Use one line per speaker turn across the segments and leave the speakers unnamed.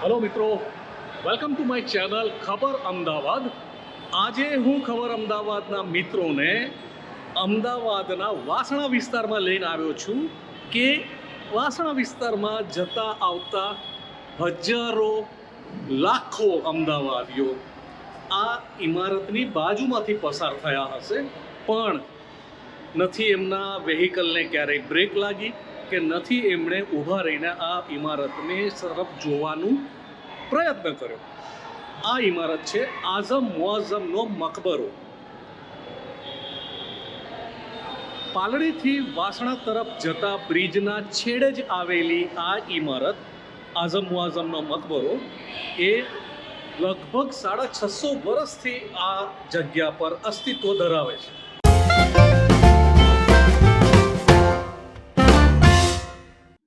Hello મિત્રો welcome to my channel ખબર અમદાવાદ. આજે હું ખબર અમદાવાદના મિત્રોને અમદાવાદના વાસણા વિસ્તારમાં લઈને આવ્યો છું કે વાસણા વિસ્તારમાં જતા આવતા હજારો લાખો અમદાવાદીઓ આ ઇમારતની બાજુમાંથી પસાર થયા હશે. પણ નથી એમના વેહિકલને ક્યારેય બ્રેક લાગી. કે નથી એમણે ઊભા રહીને આ ઇમારતને તરફ જોવાનું પ્રયત્ન કર્યો. આ ઇમારત છે આઝમ મુઆઝમનો મકબરો. પાલડીથી વાસણા તરફ જતા બ્રિજના છેડે જ આવેલી આ ઇમારત આઝમ મુઆઝમનો મકબરો એ લગભગ સાડા છસો વર્ષથી આ જગ્યા પર અસ્તિત્વ ધરાવે છે.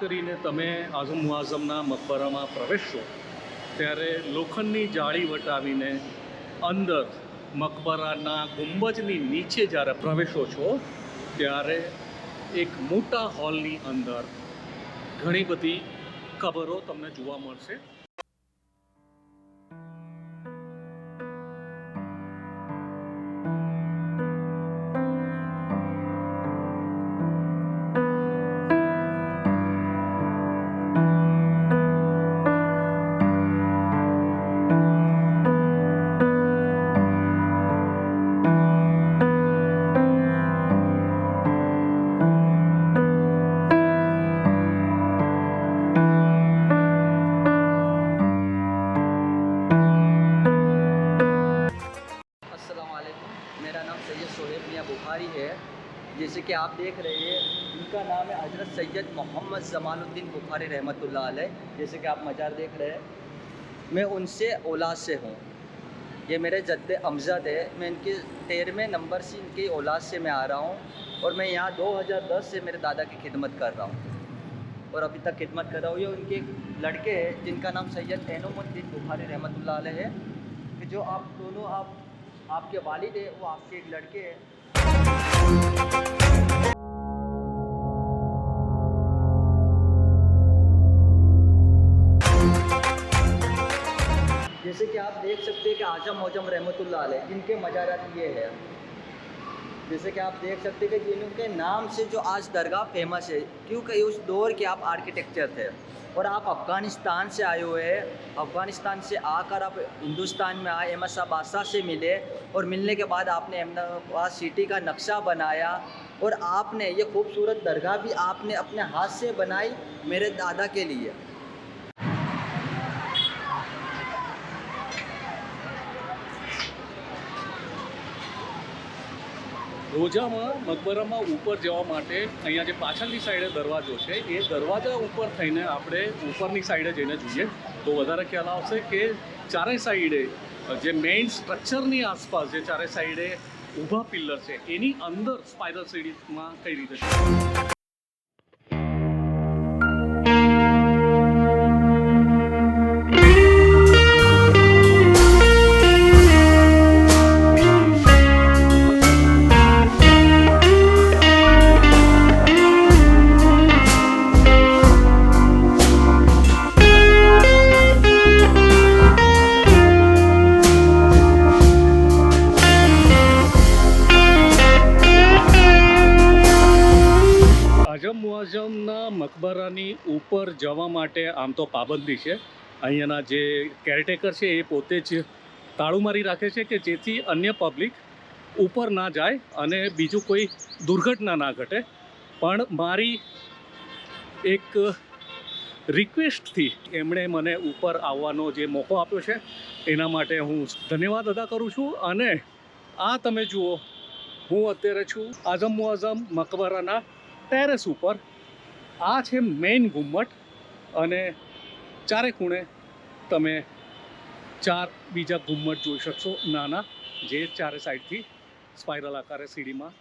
કરીને તમે આઝમ મુઆઝમના મકબરામાં પ્રવેશશો, ત્યારે લોખંડની જાળી વટાવીને અંદર મકબરાના ગુંબજની નીચે જ્યારે પ્રવેશો છો, ત્યારે એક મોટા હોલની અંદર ઘણી બધી કબરો તમને જોવા મળશે.
जैसे कि आप देख रहे हैं, इनका नाम है हज़रत सैयद मोहम्मद जमालुद्दीन बुखारी अलैह। जैसे कि आप मज़ार देख रहे हैं, मैं उनसे औलाद से हूँ। ये मेरे जद्द अमजद है। मैं इनके तेरहवें नंबर से इनकी औलाद से मैं आ रहा हूँ और मैं यहाँ 2010 से मेरे दादा की खिदमत कर रहा हूँ। और अभी तक खिदमत कर रहा हूँ। ये उनके लड़के हैं, जिनका नाम सैयद एनुमुद्दीन बुखारी अलैह है। कि जो आप दोनों आप, आपके वालिद है, वो आपके एक लड़के हैं। जैसे कि आप देख सकते हैं कि आज़म मौजम रहमतुल्लाह अलैह, जिनके मजारात ये है। जैसे कि आप देख सकते हैं कि जिनके नाम से जो आज दरगाह फ़ेमस है, क्योंकि उस दौर के आप आर्किटेक्चर थे और आप अफ़गानिस्तान से आए हुए हैं। अफ़गानिस्तान से आकर आप हिंदुस्तान में आए अहमद शाह बादशाह से मिले और मिलने के बाद आपने अहमदाबाद सिटी का नक्शा बनाया। और आपने ये खूबसूरत दरगाह भी आपने अपने हाथ से बनाई मेरे दादा के लिए
રોજામાં મકબરામાં ઉપર જવા માટે અહીંયા જે પાછળની સાઈડે દરવાજો છે એ દરવાજા ઉપર થઈને આપણે ઉપરની સાઈડે જઈને જોઈએ તો વધારે ખ્યાલ આવશે કે ચારે સાઈડે જે મેઇન સ્ટ્રક્ચરની આસપાસ જે ચારે સાઈડે ઊભા પિલ્લર છે. એની અંદર સ્પાઇરલ સીડીમાં કઈ રીતે મકબરાની ઉપર જવા માટે આમ તો પાબંદી છે. અહીંયાના જે કેરટેકર છે એ પોતે જ તાળું મારી રાખે છે કે જેથી અન્ય પબ્લિક ઉપર ના જાય અને બીજું કોઈ દુર્ઘટના ના ઘટે. પણ મારી એક રિક્વેસ્ટથી એમણે મને ઉપર આવવાનો જે મોકો આપ્યો છે, એના માટે હું ધન્યવાદ અદા કરું છું અને આ તમે જુઓ, હું અત્યારે છું આઝમ મુઆઝમ મકબરાના ટેરેસ ઉપર. આ છે મેઇન ઘુમ્મટ અને ચારે ખૂણે તમે ચાર બીજા ઘુમ્મટ જોઈ શકશો. નાના, જે ચારે સાઈડથી સ્પાઇરલ આકારે સીડીમાં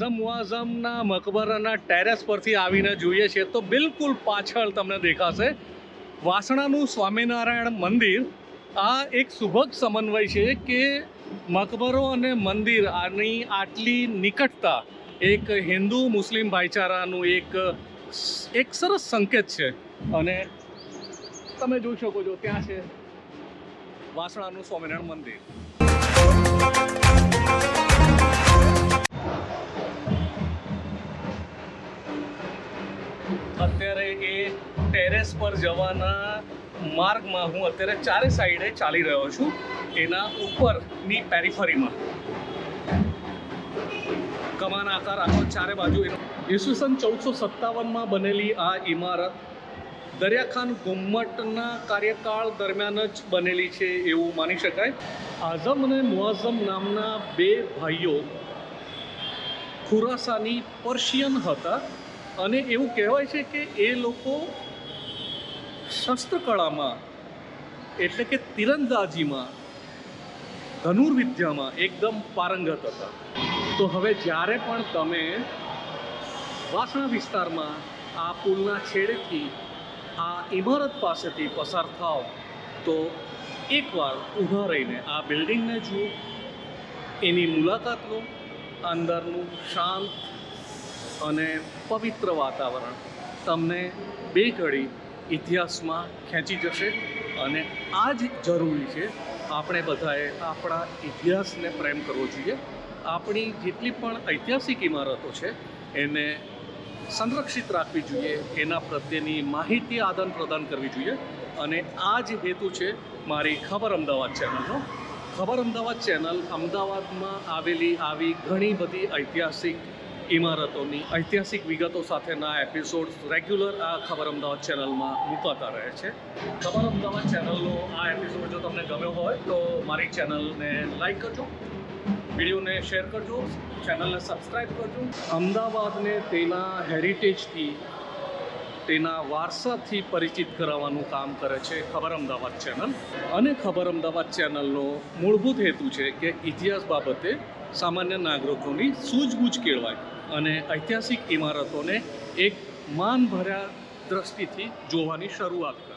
આઝમ મુઆઝમના મકબરાના ટેરેસ પરથી આવીને જોઈએ છીએ તો બિલકુલ પાછળ તમને દેખાશે વાસણાનું સ્વામિનારાયણ મંદિર. આ એક સુભગ સમન્વય છે કે મકબરો અને મંદિર આની આટલી નિકટતા એક હિન્દુ મુસ્લિમ ભાઈચારાનું એક એક સરસ સંકેત છે. અને તમે જોઈ શકો છો ત્યાં છે વાસણાનું સ્વામિનારાયણ મંદિર. ટેરેસ પર જવાના માર્ગમાં હું અત્યારે ચારે સાઈડે ચાલી રહ્યો છું. એના ઉપરની પેરીફરીમાં કમાન આકાર આખો ચારે બાજુ એનો. ઈસવીસન ચૌદસો સત્તાવનમાં બનેલી આ ઇમારત દરિયાખાન ગુમ્મટના કાર્યકાળ દરમિયાન જ બનેલી છે એવું માની શકાય. આઝમ અને મુઆઝમ નામના બે ભાઈઓ ખુરાસાની પર્શિયન હતા અને એવું કહેવાય છે કે એ લોકો શસ્ત્રકળામાં, એટલે કે તીરંદાજીમાં, ધનુર્વિદ્યામાં એકદમ પારંગત હતા. તો હવે જ્યારે પણ તમે વાસણા વિસ્તારમાં આ પુલના છેડેથી આ ઇમારત પાસેથી પસાર થાવ તો એકવાર ઊભા રહીને આ બિલ્ડિંગને જુઓ. એની મુલાકાત લો. અંદરનું શાંત અને પવિત્ર વાતાવરણ તમને બે ઘડી ઇતિહાસમાં ખેંચી જશે અને આ જ જરૂરી છે આપણે બધાએ આપણા ઇતિહાસને પ્રેમ કરવો જોઈએ. આપણી જેટલી પણ ઐતિહાસિક ઇમારતો છે, એને સંરક્ષિત રાખવી જોઈએ, એના પ્રત્યેની માહિતી આદાન પ્રદાન કરવી જોઈએ અને આ જ હેતુ છે મારી ખબર અમદાવાદ ચેનલનો. ખબર અમદાવાદ ચેનલ અમદાવાદમાં આવેલી આવી ઘણી બધી ઐતિહાસિક ઇમારતોની ઐતિહાસિક વિગતો સાથેના એપિસોડ રેગ્યુલર આ ખબર અમદાવાદ ચેનલમાં મુકાતા રહે છે. ખબર અમદાવાદ ચેનલનો આ એપિસોડ જો તમને ગમ્યો હોય તો મારી ચેનલને લાઈક કરજો, વિડીયોને શેર કરજો ચેનલને સબસ્ક્રાઈબ કરજો. અમદાવાદને તેના હેરિટેજથી તેના વારસાથી પરિચિત કરાવવાનું કામ કરે છે ખબર અમદાવાદ ચેનલ અને ખબર અમદાવાદ ચેનલનો મૂળભૂત હેતુ છે કે ઇતિહાસ બાબતે સામાન્ય નાગરિકોની સૂઝબૂછ કેળવાય. અને ઐતિહાસિક ઇમારતોને એક માનભર્યા દ્રષ્ટિથી જોવાની શરૂઆત